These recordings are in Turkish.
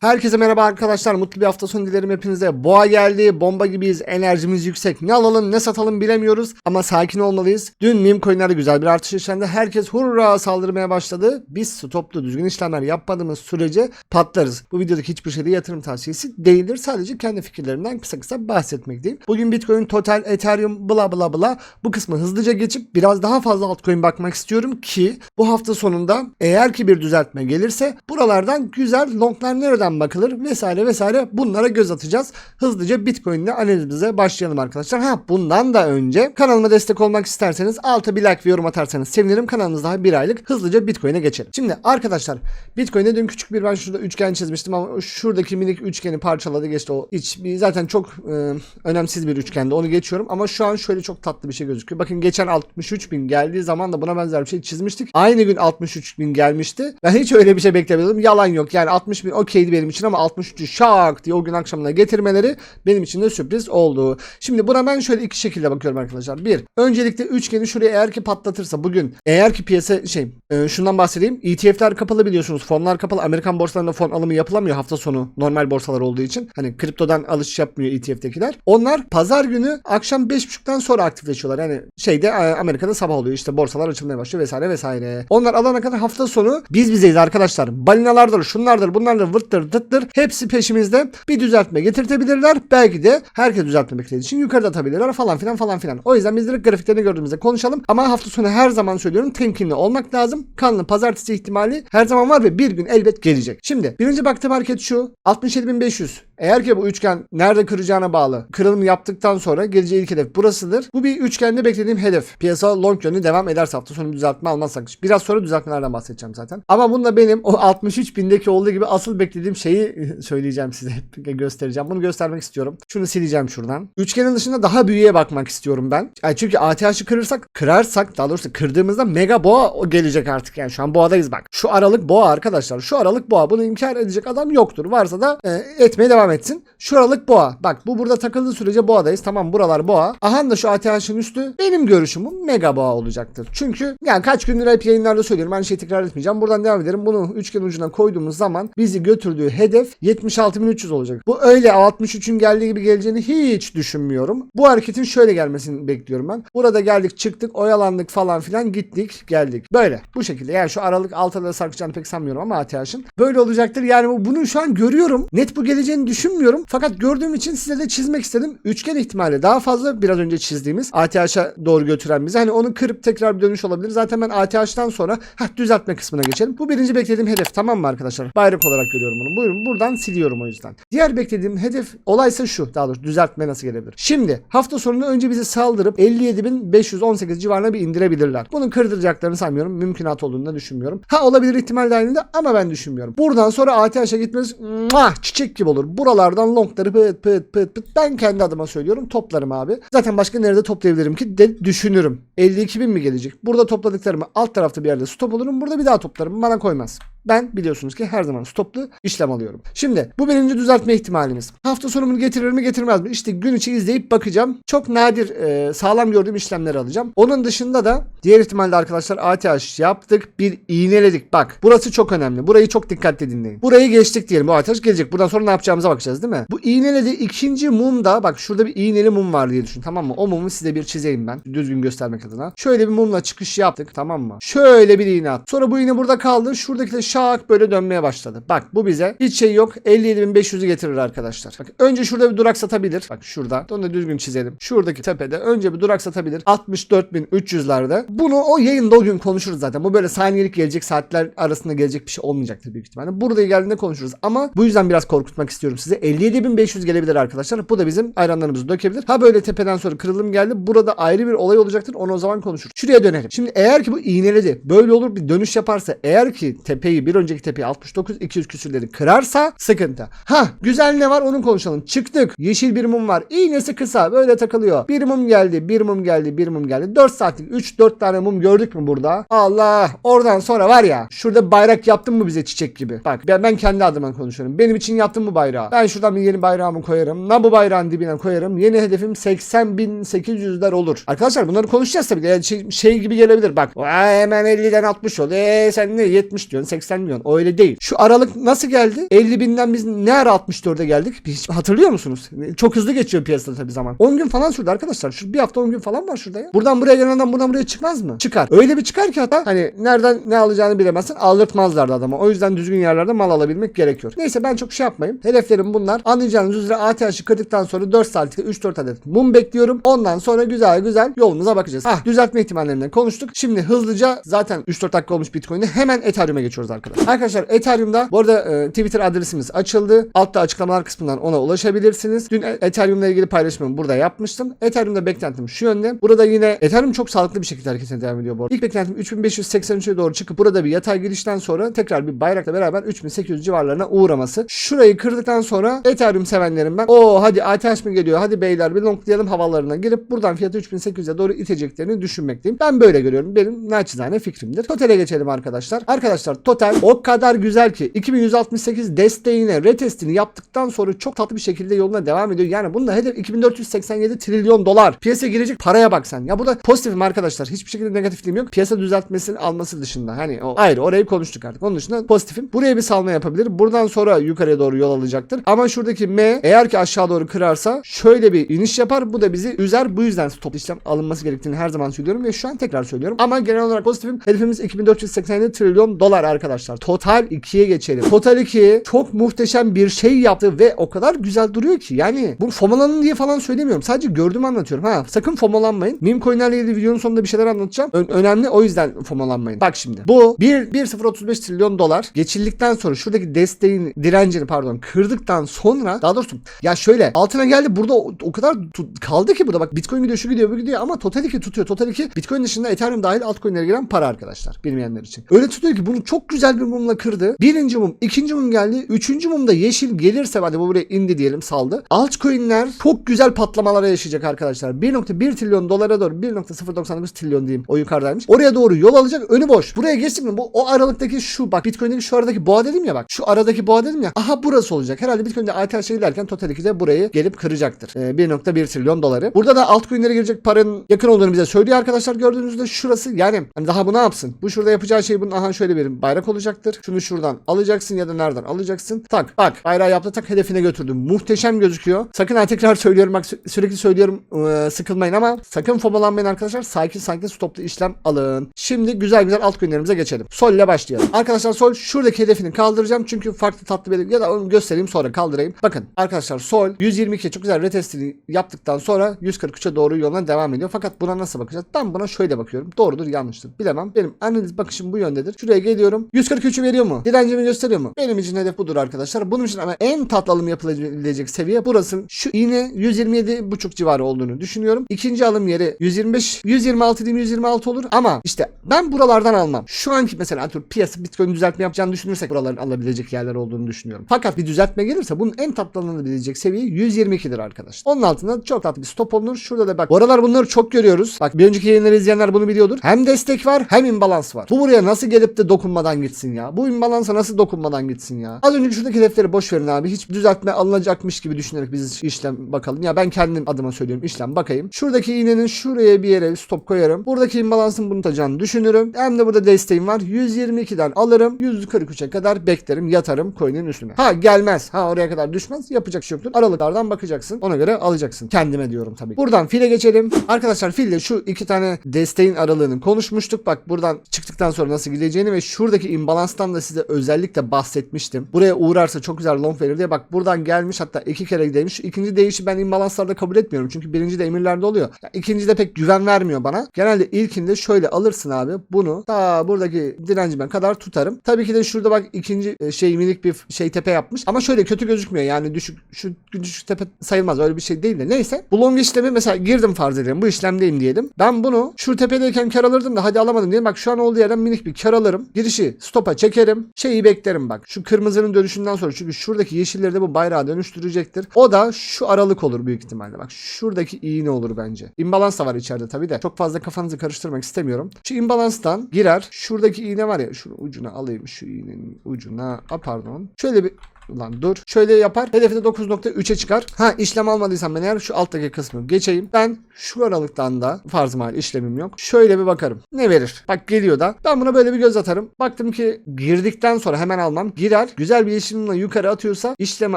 Herkese merhaba arkadaşlar. Mutlu bir hafta sonu dilerim hepinize. Boğa geldi. Bomba gibiyiz. Enerjimiz yüksek. Ne alalım ne satalım bilemiyoruz. Ama sakin olmalıyız. Dün meme coinlerde güzel bir artış yaşandı. Herkes hurra saldırmaya başladı. Biz stoplu düzgün işlemler yapmadığımız sürece patlarız. Bu videodaki hiçbir şey de yatırım tavsiyesi değildir. Sadece kendi fikirlerimden kısa kısa bahsetmekteyim. Bugün Bitcoin, Total, Ethereum, bla bla bla bu kısmı hızlıca geçip biraz daha fazla altcoin bakmak istiyorum ki bu hafta sonunda eğer ki bir düzeltme gelirse buralardan güzel longlar nereden bakılır vesaire vesaire bunlara göz atacağız. Hızlıca Bitcoin ile analizimize başlayalım arkadaşlar. Ha bundan da önce kanalıma destek olmak isterseniz alta bir like ve yorum atarsanız sevinirim. Kanalımız daha bir aylık. Hızlıca Bitcoin'e geçelim. Şimdi arkadaşlar Bitcoin'e dün küçük bir ben şurada üçgen çizmiştim ama şuradaki minik üçgeni parçaladı geçti. O iç zaten çok e, önemsiz bir üçgendi. Onu geçiyorum ama şu an şöyle çok tatlı bir şey gözüküyor. Bakın geçen 63 bin geldiği zaman da buna benzer bir şey çizmiştik. Aynı gün 63 bin gelmişti. Ben hiç öyle bir şey beklemiyordum. Yalan yok. Yani 60 bin okeydi benim için ama 63'ü şak diye o gün akşamına getirmeleri benim için de sürpriz oldu. Şimdi buna ben şöyle iki şekilde bakıyorum arkadaşlar. Bir, öncelikle üçgeni şuraya eğer ki patlatırsa bugün eğer ki piyasa şey e, şundan bahsedeyim. ETF'ler kapalı biliyorsunuz. Fonlar kapalı. Amerikan borsalarında fon alımı yapılamıyor hafta sonu normal borsalar olduğu için. Hani kriptodan alış yapmıyor ETF'tekiler. Onlar pazar günü akşam 5.30'dan sonra aktifleşiyorlar. Yani şeyde e, Amerika'da sabah oluyor. İşte borsalar açılmaya başlıyor vesaire vesaire. Onlar alana kadar hafta sonu biz bizeyiz arkadaşlar. Balinalardır, şunlardır, bunlardır, vırttır, tıttır. Hepsi peşimizde. Bir düzeltme getirtebilirler. Belki de herkes düzeltme için yukarıda atabilirler falan filan falan filan. O yüzden biz direkt grafiklerini gördüğümüzde konuşalım. Ama hafta sonu her zaman söylüyorum temkinli olmak lazım. Kanlı pazartesi ihtimali her zaman var ve bir gün elbet gelecek. Şimdi birinci baktığım hareket şu. 67.500. Eğer ki bu üçgen nerede kıracağına bağlı. Kırılım yaptıktan sonra geleceği ilk hedef burasıdır. Bu bir üçgende beklediğim hedef. Piyasa long yönü devam ederse hafta sonu düzeltme almazsak. Biraz sonra düzeltmelerden bahsedeceğim zaten. Ama bunda benim o 63 bindeki olduğu gibi asıl beklediğim şeyi söyleyeceğim size. göstereceğim. Bunu göstermek istiyorum. Şunu sileceğim şuradan. Üçgenin dışında daha büyüğe bakmak istiyorum ben. Yani çünkü ATH'ı kırırsak, kırarsak daha doğrusu kırdığımızda mega boğa gelecek artık. Yani şu an boğadayız bak. Şu aralık boğa arkadaşlar. Şu aralık boğa. Bunu inkar edecek adam yoktur. Varsa da e, etmeye devam etsin. Şu aralık boğa. Bak bu burada takıldığı sürece boğadayız. Tamam buralar boğa. Aha da şu ATH'ın üstü benim görüşüm bu mega boğa olacaktır. Çünkü yani kaç gündür hep yayınlarda söylüyorum. Aynı şeyi tekrar etmeyeceğim. Buradan devam edelim. Bunu üçgen ucuna koyduğumuz zaman bizi götürdüğü hedef 76.300 olacak. Bu öyle 63'ün geldiği gibi geleceğini hiç düşünmüyorum. Bu hareketin şöyle gelmesini bekliyorum ben. Burada geldik çıktık oyalandık falan filan gittik geldik. Böyle bu şekilde yani şu aralık altta da sarkacağını pek sanmıyorum ama ATH'ın. Böyle olacaktır. Yani bu- bunu şu an görüyorum. Net bu geleceğini düşünmüyorum. Fakat gördüğüm için size de çizmek istedim. Üçgen ihtimali daha fazla biraz önce çizdiğimiz ATH'a doğru götüren bizi. Hani onu kırıp tekrar bir dönüş olabilir. Zaten ben ATH'tan sonra heh, düzeltme kısmına geçelim. Bu birinci beklediğim hedef tamam mı arkadaşlar? Bayrak olarak görüyorum bunu. Buyurun buradan siliyorum o yüzden. Diğer beklediğim hedef olaysa şu. Daha doğrusu düzeltme nasıl gelebilir? Şimdi hafta sonunda önce bizi saldırıp 57.518 civarına bir indirebilirler. Bunu kırdıracaklarını sanmıyorum. Mümkünat olduğunu da düşünmüyorum. Ha olabilir ihtimal dahilinde ama ben düşünmüyorum. Buradan sonra ATH'a gitmeniz muah, çiçek gibi olur. Buralardan longları pıt pıt pıt pıt ben kendi adıma söylüyorum toplarım abi. Zaten başka nerede toplayabilirim ki de düşünürüm. 52 bin mi gelecek? Burada topladıklarımı alt tarafta bir yerde stop olurum. Burada bir daha toplarım. Bana koymaz. Ben biliyorsunuz ki her zaman stoplu işlem alıyorum. Şimdi bu birinci düzeltme ihtimalimiz. Hafta sonu bunu getirir mi getirmez mi? İşte gün içi izleyip bakacağım. Çok nadir e, sağlam gördüğüm işlemleri alacağım. Onun dışında da diğer ihtimalde arkadaşlar ATH yaptık. Bir iğneledik. Bak burası çok önemli. Burayı çok dikkatli dinleyin. Burayı geçtik diyelim. Bu ATH gelecek. Buradan sonra ne yapacağımıza bakacağız değil mi? Bu iğneledi ikinci mumda bak şurada bir iğneli mum var diye düşün tamam mı? O mumu size bir çizeyim ben. Düzgün göstermek adına. Şöyle bir mumla çıkış yaptık tamam mı? Şöyle bir iğne at. Sonra bu iğne burada kaldı. Şuradaki de şak böyle dönmeye başladı. Bak bu bize hiç şey yok. 57.500'ü getirir arkadaşlar. Bak önce şurada bir durak satabilir. Bak şurada. Onu da düzgün çizelim. Şuradaki tepede önce bir durak satabilir. 64.300'lerde. Bunu o yayında o gün konuşuruz zaten. Bu böyle saniyelik gelecek saatler arasında gelecek bir şey olmayacaktır büyük ihtimalle. Burada geldiğinde konuşuruz. Ama bu yüzden biraz korkutmak istiyorum size. 57.500 gelebilir arkadaşlar. Bu da bizim ayranlarımızı dökebilir. Ha böyle tepeden sonra kırılım geldi. Burada ayrı bir olay olacaktır. Onu o zaman konuşuruz. Şuraya dönelim. Şimdi eğer ki bu iğneledi. Böyle olur bir dönüş yaparsa. Eğer ki tepeyi bir önceki tepeyi 69 200 küsürleri kırarsa sıkıntı. Ha güzel ne var onu konuşalım. Çıktık. Yeşil bir mum var. İğnesi kısa. Böyle takılıyor. Bir mum geldi. Bir mum geldi. Bir mum geldi. 4 saatlik 3-4 tane mum gördük mü burada? Allah. Oradan sonra var ya. Şurada bayrak yaptın mı bize çiçek gibi? Bak ben, ben kendi adıma konuşuyorum. Benim için yaptım bu bayrağı. Ben şuradan bir yeni bayrağımı koyarım. Na bu bayrağın dibine koyarım. Yeni hedefim 80.800'ler olur. Arkadaşlar bunları konuşacağız. tabii. Yani şey, şey gibi gelebilir bak. Hemen 50'den 60 oldu. Eee sen ne 70 diyorsun 80 diyorsun. Öyle değil. Şu aralık nasıl geldi? 50 binden biz ne ara 64'e geldik? Hiç hatırlıyor musunuz? Çok hızlı geçiyor piyasada tabii zaman. 10 gün falan sürdü arkadaşlar. Şu bir hafta 10 gün falan var şurada ya. Buradan buraya gelen buradan buraya çıkmaz mı? Çıkar. Öyle bir çıkar ki hatta hani nereden ne alacağını bilemezsin. Aldırtmazlardı adama. O yüzden düzgün yerlerde mal alabilmek gerekiyor. Neyse ben çok şey yapmayayım. Hedeflerim bunlar. Anlayacağınız üzere ATH'ı kırdıktan sonra 4 saatlikte 3-4 adet mum bekliyorum. Ondan sonra güzel güzel yolumuza bakacağız. Ah düzeltme ihtimallerinden konuştuk. Şimdi hızlıca zaten 3-4 dakika olmuş Bitcoin'de hemen Ethereum'a geçiyoruz arkadaşlar. Arkadaşlar Ethereum'da bu arada e, Twitter adresimiz açıldı. Altta açıklamalar kısmından ona ulaşabilirsiniz. Dün E- Ethereum'la ilgili paylaşımımı burada yapmıştım. Ethereum'da beklentim şu yönde. Burada yine Ethereum çok sağlıklı bir şekilde hareketine devam ediyor bu arada. İlk beklentim 3583'e doğru çıkıp burada bir yatay girişten sonra tekrar bir bayrakla beraber 3800 civarlarına uğraması. Şurayı kırdıktan sonra Ethereum sevenlerim ben. O hadi ATH mi geliyor? Hadi beyler bir longlayalım havalarına girip buradan fiyatı 3800'e doğru iteceklerini düşünmekteyim. Ben böyle görüyorum. Benim naçizane fikrimdir. Total'e geçelim arkadaşlar. Arkadaşlar Total o kadar güzel ki 2168 desteğine retestini yaptıktan sonra çok tatlı bir şekilde yoluna devam ediyor. Yani bunda hedef 2487 trilyon dolar. Piyasaya girecek paraya bak sen. Ya burada pozitifim arkadaşlar. Hiçbir şekilde negatifliğim yok. Piyasa düzeltmesini alması dışında. Hani o ayrı orayı konuştuk artık. Onun dışında pozitifim. Buraya bir salma yapabilir. Buradan sonra yukarıya doğru yol alacaktır. Ama şuradaki M eğer ki aşağı doğru kırarsa şöyle bir iniş yapar. Bu da bizi üzer. Bu yüzden stop işlem alınması gerektiğini her zaman söylüyorum ve şu an tekrar söylüyorum. Ama genel olarak pozitifim. Hedefimiz 2487 trilyon dolar arkadaşlar. Total 2'ye geçelim. Total 2 çok muhteşem bir şey yaptı ve o kadar güzel duruyor ki. Yani bu fomalanın diye falan söylemiyorum. Sadece gördüğümü anlatıyorum. Ha sakın fomalanmayın. Meme coinlerle ilgili videonun sonunda bir şeyler anlatacağım. Ö- önemli o yüzden fomalanmayın. Bak şimdi. Bu 1 1.035 trilyon dolar geçildikten sonra şuradaki desteğin direncini pardon kırdıktan sonra daha doğrusu ya şöyle altına geldi burada o, o kadar tu- kaldı ki burada bak Bitcoin gidiyor şu gidiyor bu gidiyor ama Total 2 tutuyor. Total 2 Bitcoin dışında Ethereum dahil altcoin'lere giren para arkadaşlar bilmeyenler için. Öyle tutuyor ki bunu çok güzel bir mumla kırdı. Birinci mum, ikinci mum geldi. Üçüncü mumda yeşil gelirse hadi bu buraya indi diyelim saldı. Altcoin'ler çok güzel patlamalara yaşayacak arkadaşlar. 1.1 trilyon dolara doğru 1.099 trilyon diyeyim o yukarıdaymış. Oraya doğru yol alacak önü boş. Buraya geçtik mi? Bu o aralıktaki şu bak Bitcoin'deki şu aradaki boğa dedim ya bak. Şu aradaki boğa dedim ya. Aha burası olacak. Herhalde Bitcoin'de ATH giderken Total 2'de burayı gelip kıracaktır. Ee, 1.1 trilyon doları. Burada da altcoin'lere girecek paranın yakın olduğunu bize söylüyor arkadaşlar. Gördüğünüzde şurası yani hani daha bu ne yapsın? Bu şurada yapacağı şey bunun aha şöyle bir bayrak olacaktır. Şunu şuradan alacaksın ya da nereden alacaksın? Tak bak bayrağı yaptı tak hedefine götürdüm. Muhteşem gözüküyor. Sakın ha tekrar söylüyorum bak sü- sürekli söylüyorum ee, sıkılmayın ama sakın fomalanmayın arkadaşlar. Sakin sakin stoplu işlem alın. Şimdi güzel güzel altcoin'lerimize geçelim. Sol ile başlayalım. Arkadaşlar sol şuradaki hedefini kaldıracağım çünkü farklı tatlı bir ya da onu göstereyim sonra kaldırayım. Bakın arkadaşlar sol 122 çok güzel retestini yaptıktan sonra 143'e doğru yoluna devam ediyor. Fakat buna nasıl bakacağız? Ben buna şöyle bakıyorum. Doğrudur yanlıştır bilemem. Benim analiz bakışım bu yöndedir. Şuraya geliyorum. 143'ü veriyor mu? Direncimi gösteriyor mu? Benim için hedef budur arkadaşlar. Bunun için ama en tatlı alım yapılabilecek seviye burası. Şu iğne 127,5 civarı olduğunu düşünüyorum. İkinci alım yeri 125 126 diyeyim 126 olur ama işte ben buralardan almam. Şu anki mesela atıyorum piyasa Bitcoin düzeltme yapacağını düşünürsek buraların alabilecek yerler olduğunu düşünüyorum. Fakat bir düzeltme gelirse bunun en tatlı alınabilecek seviye 122'dir arkadaşlar. Onun altında çok tatlı bir stop olunur. Şurada da bak bu aralar bunları çok görüyoruz. Bak bir önceki yayınları izleyenler bunu biliyordur. Hem destek var hem imbalans var. Bu buraya nasıl gelip de dokunmadan gitsin ya? Bu imbalansa nasıl dokunmadan gitsin ya? Az önceki şuradaki hedefleri boş verin abi. Hiç düzeltme alınacakmış gibi düşünerek biz işlem bakalım. Ya ben kendim adıma söylüyorum işlem bakayım. Şuradaki iğnenin şuraya bir yere stop koyarım. Buradaki imbalansın bunu düşünürüm. Hem de burada desteğim var. 122'den alırım. 143'e kadar beklerim. Yatarım coin'in üstüne. Ha gelmez. Ha oraya kadar düşmez. Yapacak şey yoktur. Aralıklardan bakacaksın. Ona göre alacaksın. Kendime diyorum tabii. Buradan file geçelim. Arkadaşlar fille şu iki tane desteğin aralığını konuşmuştuk. Bak buradan çıktıktan sonra nasıl gideceğini ve şuradaki imbalanstan da size özellikle bahsetmiştim. Buraya uğrarsa çok güzel long verir diye. Bak buradan gelmiş hatta iki kere gideymiş. Şu ikinci değişi ben imbalanslarda kabul etmiyorum. Çünkü birinci de emirlerde oluyor. Ya ikinci de pek güven vermiyor bana. Genelde ilkinde şöyle alırsın abi. Bunu ta buradaki direncime kadar tutarım. Tabii ki de şurada bak ikinci e, şey minik bir şey tepe yapmış. Ama şöyle kötü gözükmüyor. Yani düşük şu düşük tepe sayılmaz. Öyle bir şey değil de. Neyse. Bu long işlemi mesela girdim farz edelim. Bu işlemdeyim diyelim. Ben bunu şu tepedeyken kar alırdım da hadi alamadım diyelim. Bak şu an olduğu yerden minik bir kar alırım. Girişi stopa çekerim. Şeyi beklerim bak. Şu kırmızının dönüşünden sonra çünkü şuradaki yeşilleri de bu bayrağa dönüştürecektir. O da şu aralık olur büyük ihtimalle. Bak şuradaki iğne olur bence. İmbalans da var içeride tabii de. Çok fazla kafanızı karıştırmak istemiyorum. Şu imbalanstan girer. Şuradaki iğne var ya. Şunun ucuna alayım şu iğnenin ucuna. A pardon. Şöyle bir Ulan dur. Şöyle yapar. Hedefi de 9.3'e çıkar. Ha işlem almadıysam ben eğer şu alttaki kısmı geçeyim. Ben şu aralıktan da farz mahal işlemim yok. Şöyle bir bakarım. Ne verir? Bak geliyor da. Ben buna böyle bir göz atarım. Baktım ki girdikten sonra hemen almam. Girer. Güzel bir yeşilimle yukarı atıyorsa işlemi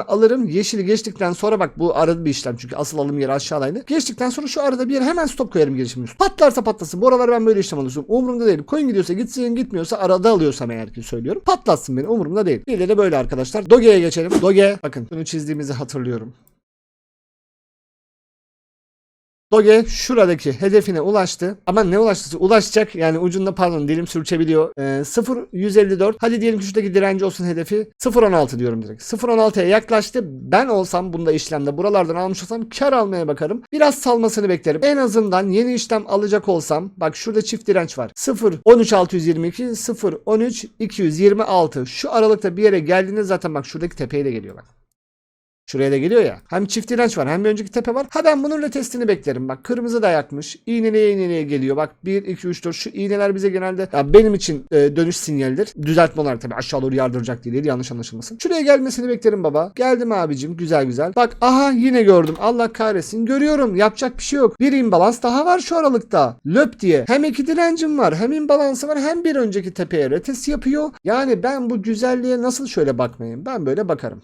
alırım. Yeşili geçtikten sonra bak bu arada bir işlem. Çünkü asıl alım yeri aşağıdaydı. Geçtikten sonra şu arada bir yere hemen stop koyarım girişimin üstüne. Patlarsa patlasın. Bu aralar ben böyle işlem alıyorum. Umurumda değil. Coin gidiyorsa gitsin gitmiyorsa arada alıyorsam eğer ki söylüyorum. Patlatsın beni. Umurumda değil. De böyle arkadaşlar. Doge'ye geçelim. Doge. Bakın bunu çizdiğimizi hatırlıyorum. Doge şuradaki hedefine ulaştı. Ama ne ulaştı? Ulaşacak yani ucunda pardon dilim sürçebiliyor. Ee, 0.154. Hadi diyelim ki şuradaki direnci olsun hedefi. 0.16 diyorum direkt. 0.16'ya yaklaştı. Ben olsam bunda işlemde buralardan almış olsam kar almaya bakarım. Biraz salmasını beklerim. En azından yeni işlem alacak olsam bak şurada çift direnç var. 0.13622 0.13 Şu aralıkta bir yere geldiğinde zaten bak şuradaki tepeye de geliyor bak. Şuraya da geliyor ya. Hem çift direnç var hem bir önceki tepe var. Ha ben bunun testini beklerim. Bak kırmızı da yakmış. İğneleye iğneleye geliyor. Bak 1, 2, 3, 4 şu iğneler bize genelde ya benim için e, dönüş sinyalidir. Düzeltme olarak tabii aşağı doğru yardıracak değil. Yanlış anlaşılmasın. Şuraya gelmesini beklerim baba. Geldim abicim. Güzel güzel. Bak aha yine gördüm. Allah kahretsin. Görüyorum. Yapacak bir şey yok. Bir imbalans daha var şu aralıkta. Löp diye. Hem iki direncim var. Hem imbalansı var. Hem bir önceki tepeye retest yapıyor. Yani ben bu güzelliğe nasıl şöyle bakmayayım? Ben böyle bakarım.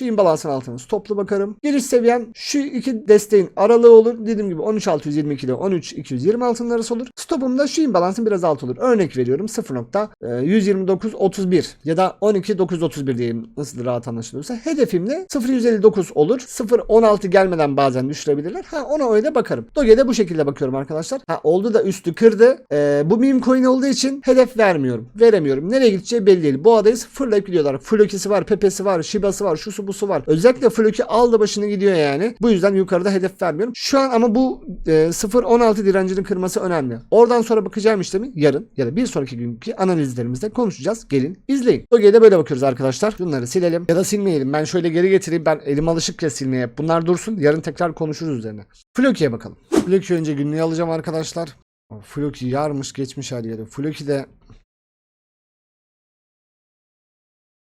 Şu imbalansın altına stoplu bakarım. Giriş seviyem şu iki desteğin aralığı olur. Dediğim gibi 13622 ile 13226'nın arası olur. Stopum da şu imbalansın biraz altı olur. Örnek veriyorum 0.12931 ya da 12931 diyeyim nasıl rahat anlaşılıyorsa. Hedefim de 0.159 olur. 0.16 gelmeden bazen düşürebilirler. Ha ona öyle bakarım. Doge'de bu şekilde bakıyorum arkadaşlar. Ha oldu da üstü kırdı. Ee, bu meme coin olduğu için hedef vermiyorum. Veremiyorum. Nereye gideceği belli değil. Bu adayız fırlayıp gidiyorlar. Flokisi var, Pepe'si var, Shiba'sı var, şusu busu var. Özellikle Floki aldı başını gidiyor yani. Bu yüzden yukarıda hedef vermiyorum. Şu an ama bu e, 0.16 direncinin kırması önemli. Oradan sonra bakacağım işlemi yarın ya da bir sonraki günkü analizlerimizde konuşacağız. Gelin izleyin. Doge'de böyle bakıyoruz arkadaşlar. Bunları silelim ya da silmeyelim. Ben şöyle geri getireyim. Ben elim alışık silmeye. Bunlar dursun. Yarın tekrar konuşuruz üzerine. Floki'ye bakalım. Floki önce günlüğü alacağım arkadaşlar. Floki yarmış geçmiş her yere. Floki de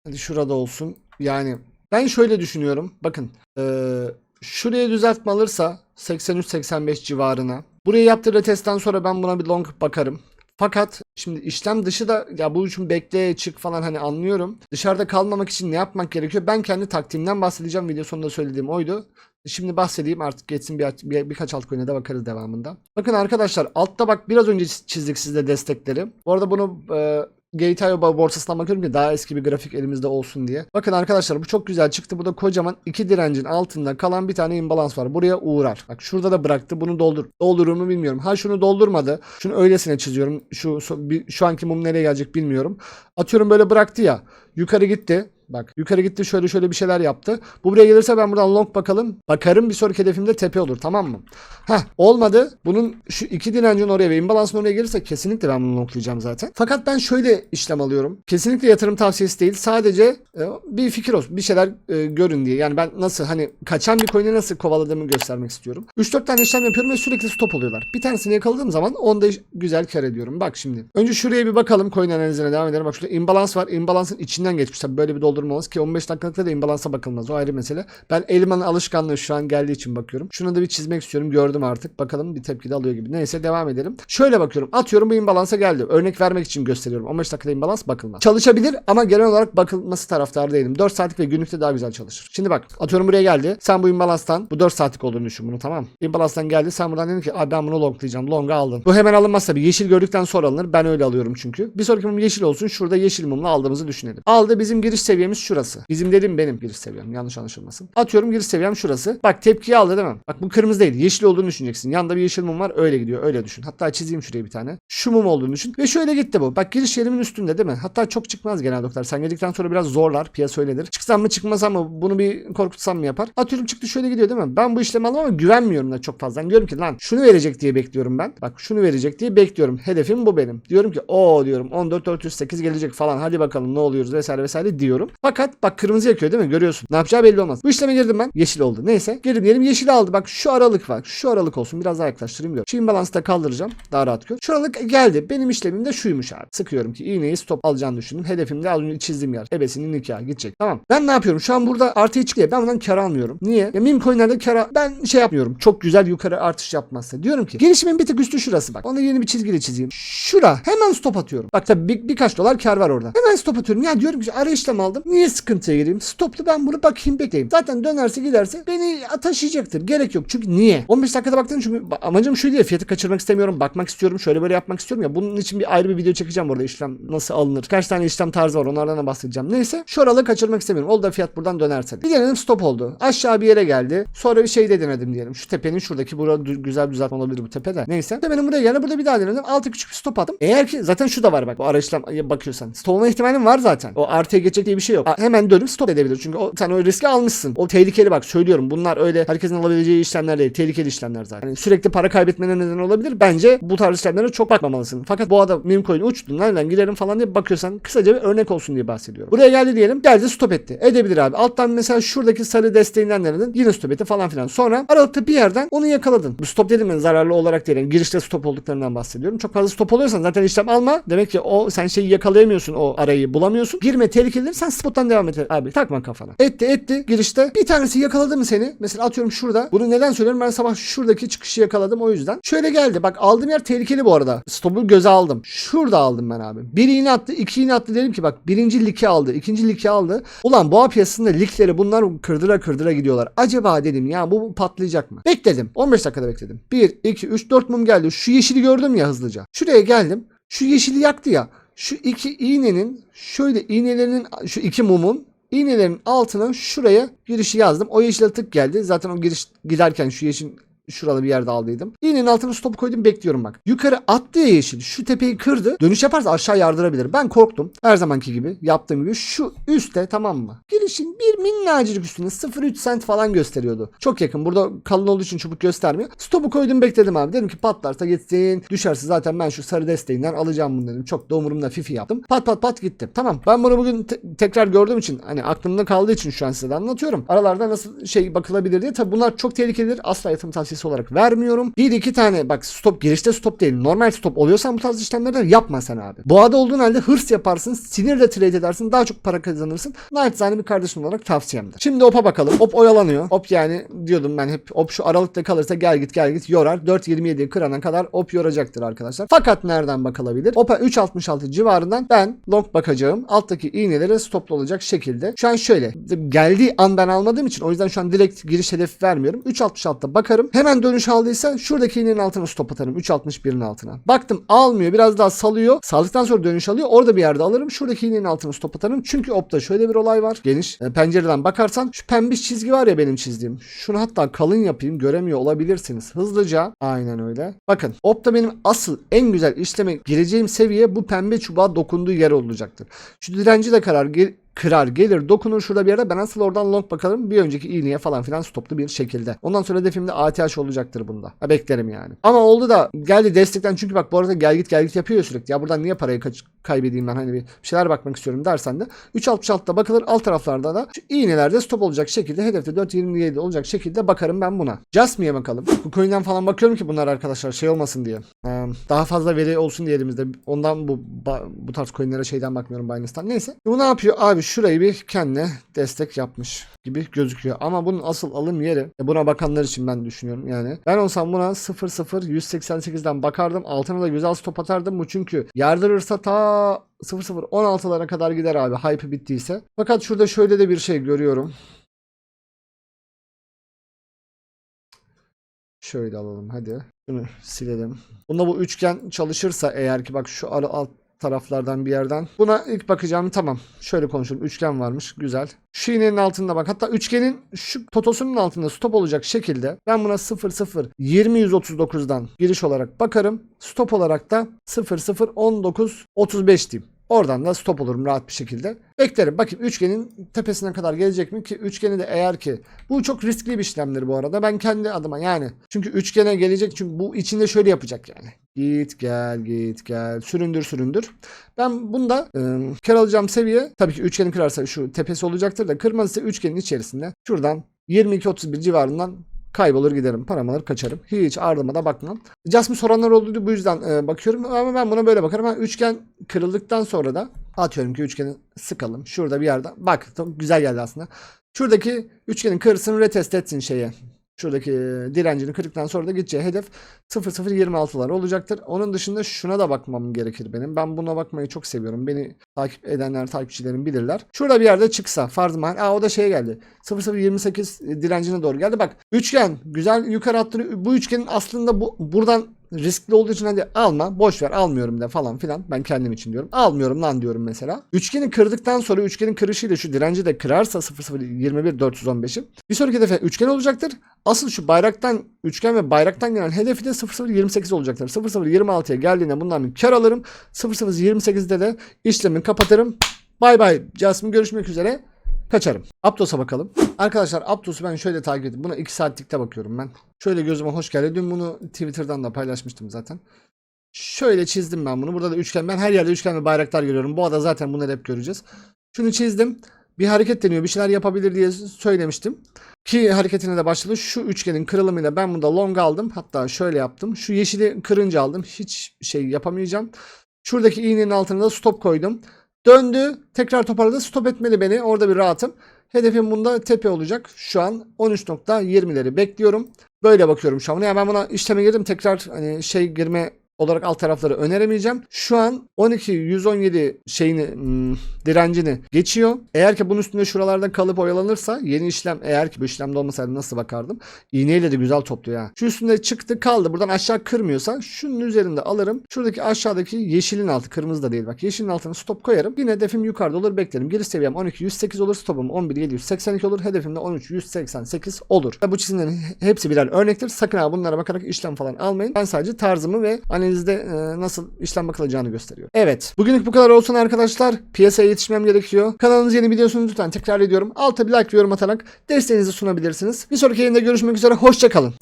Hadi şurada olsun. Yani ben şöyle düşünüyorum. Bakın eee, şuraya düzeltme alırsa 83-85 civarına. Burayı yaptığı retestten sonra ben buna bir long bakarım. Fakat şimdi işlem dışı da ya bu için bekle çık falan hani anlıyorum. Dışarıda kalmamak için ne yapmak gerekiyor? Ben kendi taktiğimden bahsedeceğim. Video sonunda söylediğim oydu. Şimdi bahsedeyim artık geçsin bir, bir birkaç altcoin'e de bakarız devamında. Bakın arkadaşlar altta bak biraz önce çizdik sizde destekleri. Bu arada bunu e, Gate.io borsasından bakıyorum ki daha eski bir grafik elimizde olsun diye. Bakın arkadaşlar bu çok güzel çıktı. Bu da kocaman iki direncin altında kalan bir tane imbalans var. Buraya uğrar. Bak şurada da bıraktı. Bunu doldur. Doldurur mu bilmiyorum. Ha şunu doldurmadı. Şunu öylesine çiziyorum. Şu şu anki mum nereye gelecek bilmiyorum. Atıyorum böyle bıraktı ya. Yukarı gitti. Bak yukarı gitti şöyle şöyle bir şeyler yaptı. Bu buraya gelirse ben buradan long bakalım. Bakarım bir sonraki hedefimde tepe olur tamam mı? Heh olmadı. Bunun şu iki direncin oraya ve imbalansın oraya gelirse kesinlikle ben bunu longlayacağım zaten. Fakat ben şöyle işlem alıyorum. Kesinlikle yatırım tavsiyesi değil. Sadece e, bir fikir olsun. Bir şeyler e, görün diye. Yani ben nasıl hani kaçan bir coin'i nasıl kovaladığımı göstermek istiyorum. 3-4 tane işlem yapıyorum ve sürekli stop oluyorlar. Bir tanesini yakaladığım zaman onda güzel kar ediyorum. Bak şimdi. Önce şuraya bir bakalım. Coin analizine devam edelim. Bak şurada imbalans var. Imbalansın içinden geçmiş. Tabii böyle bir doldurma olmaz ki 15 dakikalıkta da imbalansa bakılmaz. O ayrı mesele. Ben Elman'ın alışkanlığı şu an geldiği için bakıyorum. Şunu da bir çizmek istiyorum. Gördüm artık. Bakalım bir tepki de alıyor gibi. Neyse devam edelim. Şöyle bakıyorum. Atıyorum bu imbalansa geldi. Örnek vermek için gösteriyorum. 15 dakikada imbalans bakılmaz. Çalışabilir ama genel olarak bakılması taraftarı değilim. 4 saatlik ve günlükte daha güzel çalışır. Şimdi bak atıyorum buraya geldi. Sen bu imbalanstan bu 4 saatlik olduğunu düşün bunu tamam mı? İmbalanstan geldi. Sen buradan dedin ki abi ben bunu longlayacağım. Longa aldın. Bu hemen alınmaz tabii. Yeşil gördükten sonra alınır. Ben öyle alıyorum çünkü. Bir sonraki mum yeşil olsun. Şurada yeşil mumla aldığımızı düşünelim. Aldı bizim giriş seviyemiz şurası. Bizim dedim benim giriş seviyem. Yanlış anlaşılmasın. Atıyorum giriş seviyem şurası. Bak tepkiyi aldı değil mi? Bak bu kırmızı değil. Yeşil olduğunu düşüneceksin. Yanında bir yeşil mum var. Öyle gidiyor. Öyle düşün. Hatta çizeyim şuraya bir tane. Şu mum olduğunu düşün. Ve şöyle gitti bu. Bak giriş yerimin üstünde değil mi? Hatta çok çıkmaz genel doktor. Sen geldikten sonra biraz zorlar. Piyasa öyledir. Çıksam mı çıkmasam mı bunu bir korkutsam mı yapar. Atıyorum çıktı şöyle gidiyor değil mi? Ben bu işlemi aldım ama güvenmiyorum da çok fazla. Yani diyorum ki lan şunu verecek diye bekliyorum ben. Bak şunu verecek diye bekliyorum. Hedefim bu benim. Diyorum ki o diyorum 14 408 gelecek falan. Hadi bakalım ne oluyoruz vesaire vesaire diyorum. Fakat bak kırmızı yakıyor değil mi? Görüyorsun. Ne yapacağı belli olmaz. Bu işleme girdim ben. Yeşil oldu. Neyse. Girdim diyelim yeşil aldı. Bak şu aralık var. Şu aralık olsun. Biraz daha yaklaştırayım diyorum. Şu imbalansı da kaldıracağım. Daha rahat gör. Şu aralık geldi. Benim işlemim de şuymuş abi. Sıkıyorum ki iğneyi stop alacağını düşündüm. Hedefim de az önce çizdiğim yer. Ebesinin nikahı gidecek. Tamam. Ben ne yapıyorum? Şu an burada artıya çıkıyor. Ben bundan kar almıyorum. Niye? Ya meme coinlerde kara ben şey yapmıyorum. Çok güzel yukarı artış yapmazsa. Diyorum ki gelişimin bir tık üstü şurası bak. Onu yeni bir çizgiyle çizeyim. Şura. Hemen stop atıyorum. Bak tabii bir, birkaç dolar kar var orada. Hemen stop atıyorum. Ya diyorum ki ara işlem aldım. Niye sıkıntıya gireyim? Stoplu ben bunu bakayım bekleyeyim. Zaten dönerse giderse beni taşıyacaktır. Gerek yok. Çünkü niye? 15 dakikada baktım çünkü amacım şu diye fiyatı kaçırmak istemiyorum. Bakmak istiyorum. Şöyle böyle yapmak istiyorum ya. Bunun için bir ayrı bir video çekeceğim orada işlem nasıl alınır. Kaç tane işlem tarzı var. Onlardan da bahsedeceğim. Neyse. Şu aralığı kaçırmak istemiyorum. Oldu da fiyat buradan dönerse. Bir denedim stop oldu. Aşağı bir yere geldi. Sonra bir şey de denedim diyelim. Şu tepenin şuradaki burada güzel düzeltme olabilir bu tepede. Neyse. Tepenin buraya geldi. Burada bir daha denedim. Altı küçük bir stop attım. Eğer ki zaten şu da var bak. Bu ara işlem bakıyorsan. Stop olma ihtimalin var zaten. O artıya geçecek diye bir şey yok. Hemen dönüp stop edebilir. Çünkü o, sen o riski almışsın. O tehlikeli bak söylüyorum. Bunlar öyle herkesin alabileceği işlemler değil. Tehlikeli işlemler zaten. Yani sürekli para kaybetmene neden olabilir. Bence bu tarz işlemlere çok bakmamalısın. Fakat bu adam meme coin uçtu. Nereden giderim falan diye bakıyorsan kısaca bir örnek olsun diye bahsediyorum. Buraya geldi diyelim. Geldi stop etti. Edebilir abi. Alttan mesela şuradaki sarı desteğinden denedin. Yine stop etti falan filan. Sonra aralıkta bir yerden onu yakaladın. Bu stop dedim ben zararlı olarak değil. Yani girişte stop olduklarından bahsediyorum. Çok fazla stop oluyorsan zaten işlem alma. Demek ki o sen şeyi yakalayamıyorsun. O arayı bulamıyorsun. Girme tehlikelidir. Sen spottan devam et abi. Takma kafana. Etti etti girişte. Bir tanesi yakaladı mı seni? Mesela atıyorum şurada. Bunu neden söylüyorum? Ben sabah şuradaki çıkışı yakaladım o yüzden. Şöyle geldi. Bak aldığım yer tehlikeli bu arada. Stopu göze aldım. Şurada aldım ben abi. Bir iğne attı, iki iğne attı dedim ki bak birinci liki aldı, ikinci liki aldı. Ulan boğa piyasasında likleri bunlar kırdıra kırdıra gidiyorlar. Acaba dedim ya bu, patlayacak mı? Bekledim. 15 dakikada bekledim. 1, 2, 3, 4 mum geldi. Şu yeşili gördüm ya hızlıca. Şuraya geldim. Şu yeşili yaktı ya. Şu iki iğnenin şöyle iğnelerinin şu iki mumun iğnelerin altına şuraya girişi yazdım. O yeşile tık geldi. Zaten o giriş giderken şu yeşil şurada bir yerde aldıydım. İğnenin altına stop koydum bekliyorum bak. Yukarı attı ya yeşil. Şu tepeyi kırdı. Dönüş yaparsa aşağı yardırabilir. Ben korktum. Her zamanki gibi yaptığım gibi şu üstte tamam mı? Girişin bir minnacık üstüne 0.3 cent falan gösteriyordu. Çok yakın. Burada kalın olduğu için çubuk göstermiyor. Stopu koydum bekledim abi. Dedim ki patlarsa gitsin. Düşerse zaten ben şu sarı desteğinden alacağım bunu dedim. Çok da umurumda fifi yaptım. Pat pat pat gittim. Tamam. Ben bunu bugün te- tekrar gördüğüm için hani aklımda kaldığı için şu an size anlatıyorum. Aralarda nasıl şey bakılabilir diye. Tabi bunlar çok tehlikelidir. Asla yatırım tavsiyesi olarak vermiyorum. Bir iki tane bak stop girişte stop değil. Normal stop oluyorsan bu tarz işlemleri yapma sen abi. Boğada olduğun halde hırs yaparsın. Sinirle trade edersin. Daha çok para kazanırsın. Naçizane bir kardeşim olarak tavsiyemdir. Şimdi OP'a bakalım. OP oyalanıyor. OP yani diyordum ben hep OP şu aralıkta kalırsa gel git gel git yorar. 4.27'yi kırana kadar OP yoracaktır arkadaşlar. Fakat nereden bakılabilir? OP'a 3.66 civarından ben long bakacağım. Alttaki iğneleri stoplu olacak şekilde. Şu an şöyle. Geldiği an ben almadığım için o yüzden şu an direkt giriş hedefi vermiyorum. 3.66'da bakarım. Hemen dönüş aldıysa şuradaki iğnenin altına stop atarım. 3.61'in altına. Baktım almıyor. Biraz daha salıyor. Saldıktan sonra dönüş alıyor. Orada bir yerde alırım. Şuradaki iğnenin altına stop atarım. Çünkü opta şöyle bir olay var. Geniş. E, pencereden bakarsan şu pembiş çizgi var ya benim çizdiğim. Şunu hatta kalın yapayım. Göremiyor olabilirsiniz. Hızlıca. Aynen öyle. Bakın opta benim asıl en güzel işleme gireceğim seviye bu pembe çubuğa dokunduğu yer olacaktır. Şu direnci de karar kırar gelir dokunur şurada bir yere ben asıl oradan long bakalım bir önceki iğneye falan filan stoplu bir şekilde. Ondan sonra hedefimde ATH olacaktır bunda. Ha, beklerim yani. Ama oldu da geldi destekten çünkü bak bu arada gel git gel git yapıyor ya sürekli. Ya buradan niye parayı kaç kaybedeyim ben hani bir şeyler bakmak istiyorum dersen de 3.66'da bakılır alt taraflarda da şu iğnelerde stop olacak şekilde hedefte 4.27 olacak şekilde bakarım ben buna. Me'ye bakalım. Bu coin'den falan bakıyorum ki bunlar arkadaşlar şey olmasın diye. Ee, daha fazla veri olsun diye elimizde. Ondan bu bu tarz coin'lere şeyden bakmıyorum Binance'tan. Neyse. Bu ne yapıyor? Abi şurayı bir kendine destek yapmış gibi gözüküyor. Ama bunun asıl alım yeri e, buna bakanlar için ben düşünüyorum yani. Ben olsam buna 0.0188'den bakardım. Altına da güzel stop atardım. Bu çünkü yardırırsa ta 0016'lara kadar gider abi hype bittiyse. Fakat şurada şöyle de bir şey görüyorum. Şöyle alalım hadi. Şunu silelim. Bunda bu üçgen çalışırsa eğer ki bak şu alt taraflardan bir yerden. Buna ilk bakacağım tamam. Şöyle konuşalım. Üçgen varmış. Güzel. Şu iğnenin altında bak. Hatta üçgenin şu totosunun altında stop olacak şekilde ben buna 0 0 20 139'dan giriş olarak bakarım. Stop olarak da 0 0 19 35 diyeyim. Oradan da stop olurum rahat bir şekilde. Beklerim. Bakayım üçgenin tepesine kadar gelecek mi ki üçgeni de eğer ki bu çok riskli bir işlemdir bu arada. Ben kendi adıma yani. Çünkü üçgene gelecek çünkü bu içinde şöyle yapacak yani. Git gel git gel süründür süründür. Ben bunda e, kar alacağım seviye tabii ki üçgeni kırarsa şu tepesi olacaktır da kırmazsa üçgenin içerisinde şuradan 22-31 civarından kaybolur giderim. Param alır kaçarım. Hiç ardıma da bakmam. Just soranlar oldu bu yüzden e, bakıyorum ama ben buna böyle bakarım. Ha, üçgen kırıldıktan sonra da atıyorum ki üçgeni sıkalım. Şurada bir yerde. Bak güzel geldi aslında. Şuradaki üçgenin kırsın retest etsin şeye. Şuradaki direncini kırdıktan sonra da gideceği hedef 0026'lar olacaktır. Onun dışında şuna da bakmam gerekir benim. Ben buna bakmayı çok seviyorum. Beni takip edenler, takipçilerim bilirler. Şurada bir yerde çıksa farz mahal. Aa o da şeye geldi. 0028 direncine doğru geldi. Bak üçgen güzel yukarı attırıyor. Bu üçgenin aslında bu buradan riskli olduğu için hadi alma boş ver almıyorum de falan filan. Ben kendim için diyorum. Almıyorum lan diyorum mesela. Üçgeni kırdıktan sonra üçgenin kırışıyla şu direnci de kırarsa 0021 415'i bir sonraki hedefe üçgen olacaktır. Asıl şu bayraktan üçgen ve bayraktan gelen hedefi de 0028 olacaktır. 0026'ya geldiğinde bundan bir kar alırım. 0028'de de işlemi kapatırım. Bay bay. Jasmine görüşmek üzere. Kaçarım. Aptos'a bakalım. Arkadaşlar Aptos'u ben şöyle takip ettim. Buna 2 saatlikte bakıyorum ben. Şöyle gözüme hoş geldi. Dün bunu Twitter'dan da paylaşmıştım zaten. Şöyle çizdim ben bunu. Burada da üçgen. Ben her yerde üçgen ve bayraklar görüyorum. Bu ada zaten bunları hep göreceğiz. Şunu çizdim. Bir hareket deniyor. Bir şeyler yapabilir diye söylemiştim. Ki hareketine de başladı. Şu üçgenin kırılımıyla ben bunda long aldım. Hatta şöyle yaptım. Şu yeşili kırınca aldım. Hiç şey yapamayacağım. Şuradaki iğnenin altına da stop koydum. Döndü. Tekrar toparladı. Stop etmeli beni. Orada bir rahatım. Hedefim bunda tepe olacak. Şu an 13.20'leri bekliyorum. Böyle bakıyorum şu an. Ben buna işleme girdim. Tekrar hani şey girme olarak alt tarafları öneremeyeceğim. Şu an 12 117 şeyini hmm, direncini geçiyor. Eğer ki bunun üstünde şuralarda kalıp oyalanırsa yeni işlem eğer ki bu işlemde olmasaydı nasıl bakardım? İğneyle de güzel topluyor ha. Şu üstünde çıktı kaldı. Buradan aşağı kırmıyorsa şunun üzerinde alırım. Şuradaki aşağıdaki yeşilin altı kırmızı da değil bak. Yeşilin altına stop koyarım. Yine hedefim yukarıda olur beklerim. Giriş seviyem 12 108 olur. Stopum 11 782 olur. Hedefim de 13 188 olur. Bu çizimlerin hepsi birer örnektir. Sakın ha bunlara bakarak işlem falan almayın. Ben sadece tarzımı ve analizde e, nasıl işlem bakılacağını gösteriyor. Evet. Bugünlük bu kadar olsun arkadaşlar. Piyasaya yetişmem gerekiyor. Kanalınız yeni biliyorsunuz lütfen tekrar ediyorum. Alta bir like ve yorum atarak desteğinizi sunabilirsiniz. Bir sonraki yayında görüşmek üzere. Hoşçakalın.